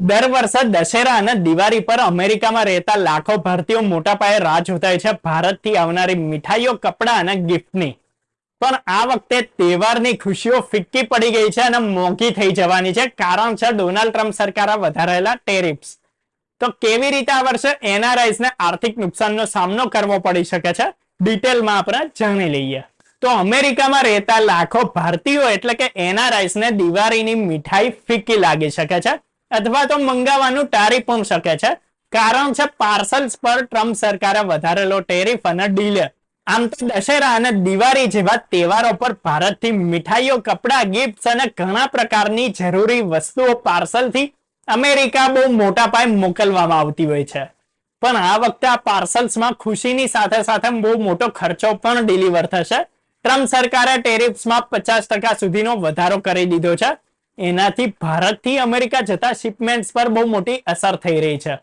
દર વર્ષે દશેરા અને દિવાળી પર અમેરિકામાં રહેતા લાખો ભારતીયો મોટા પાયે રાહ જોતા છે ભારતથી આવનારી મીઠાઈઓ, કપડાં અને ગિફ્ટની. પણ આ વખતે તહેવારની ખુશીઓ ફિક્કી પડી ગઈ છે અને મોંઘી થઈ જવાની છે. કારણ છે ડોનાલ્ડ ટ્રમ્પ સરકારે વધારેલા ટેરિફ્સ. તો કેવી રીતે આ વર્ષે એનઆરઆઈસને આર્થિક નુકસાનનો સામનો કરવો પડી શકે છે? ડિટેલમાં આપણે જાણી લઈએ. તો અમેરિકામાં રહેતા લાખો ભારતીયો એટલે કે એનઆરઆઈસ ને દિવાળીની મીઠાઈ ફિક્કી લાગી શકે છે. અથવા તો મંગાવવાનું ટાળી પણ શકે છે. કારણ છે પાર્સલ્સ પર ટ્રમ્પ સરકારે વધારેલો ટેરિફ અને ડીલે આમ તો દશેરા અને દિવાળી જેવા તહેવારો પર ભારતથી મીઠાઈઓ, કપડાં ગિફ્ટ અને ઘણા પ્રકારની જરૂરી વસ્તુઓ પાર્સલથી અમેરિકા બહુ મોટા પાયે મોકલવામાં આવતી હોય છે. પણ આ વખતે આ પાર્સલ્સમાં ખુશીની સાથે સાથે બહુ મોટો ખર્ચો પણ ડિલિવર થશે. ટ્રમ્પ સરકારે ટેરિફ્સમાં પચાસ ટકા સુધીનો વધારો કરી દીધો છે. એનાથી ભારતથી અમેરિકા જતા શિપમેન્ટ્સ પર બહુ મોટી અસર થઈ રહી છે.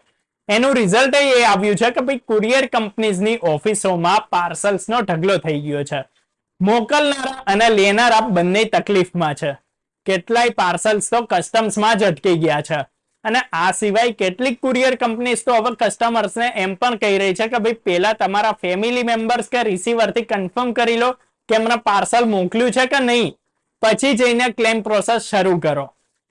એનું રિઝલ્ટ એ આવ્યું છે કે ભાઈ કુરિયર કંપનીઝની ઓફિસોમાં પાર્સલ્સનો ઢગલો થઈ ગયો છે. મોકલનારા અને લેનારા બંને તકલીફમાં છે. કેટલાય પાર્સલ્સ તો કસ્ટમ્સમાં જ અટકી ગયા છે. અને આ સિવાય કેટલીક કુરિયર કંપનીઝ તો હવે કસ્ટમર્સને એમ પણ કહી રહી છે કે ભાઈ પેલા તમારા ફેમિલી મેમ્બર્સ કે રિસીવરથી કન્ફર્મ કરી લો કે એમને પાર્સલ મોકલ્યું છે કે નહીં. પછી જઈને ક્લેમ પ્રોસેસ શરૂ કરો.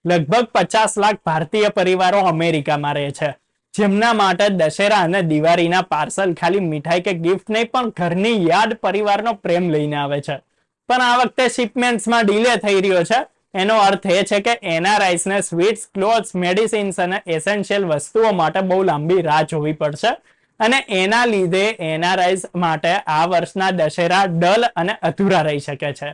લગભગ પચાસ લાખ ભારતીય પરિવારો અમેરિકામાં રહે છે. જેમના માટે દશેરા અને દિવાળીના પાર્સલ ખાલી મીઠાઈ કે ગિફ્ટ નહીં, પણ ઘરની યાદ પરિવારનો પ્રેમ લઈને આવે છે. પણ આ વખતે શિપમેન્ટ્સમાં ડીલે થઈ રહ્યો છે. એનો અર્થ એ છે કે એનઆરઆઈસને સ્વીટ્સ ક્લોથ્સ મેડિસિન્સ અને એસેન્શિયલ વસ્તુઓ માટે બહુ લાંબી રાહ જોવી પડશે. અને એના લીધે એનઆરઆઈસ માટે આ વર્ષના દશેરા ડલ અને અધૂરા રહી શકે છે.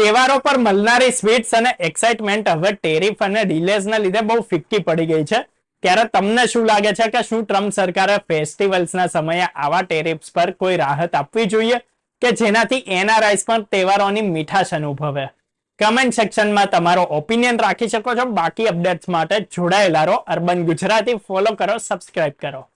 તહેવારો પર મળનારી સ્વીટ્સ અને એક્સાઇટમેન્ટ હવે ટેરિફ અને રિલેઝના લીધે બહુ ફિક્કી પડી ગઈ છે. ત્યારે તમને શું લાગે છે કે શું ટ્રમ્પ સરકારે ફેસ્ટિવલ્સના સમયે આવા ટેરિફ્સ પર કોઈ રાહત આપવી જોઈએ? કે જેનાથી એનઆરઆઈસ પણ તહેવારોની મીઠાશ અનુભવે? કમેન્ટ સેક્શનમાં તમારો ઓપિનિયન રાખી શકો છો. બાકી અપડેટ્સ માટે જોડાયેલા રહો. અર્બન ગુજરાતી. ફોલો કરો સબસ્ક્રાઇબ કરો.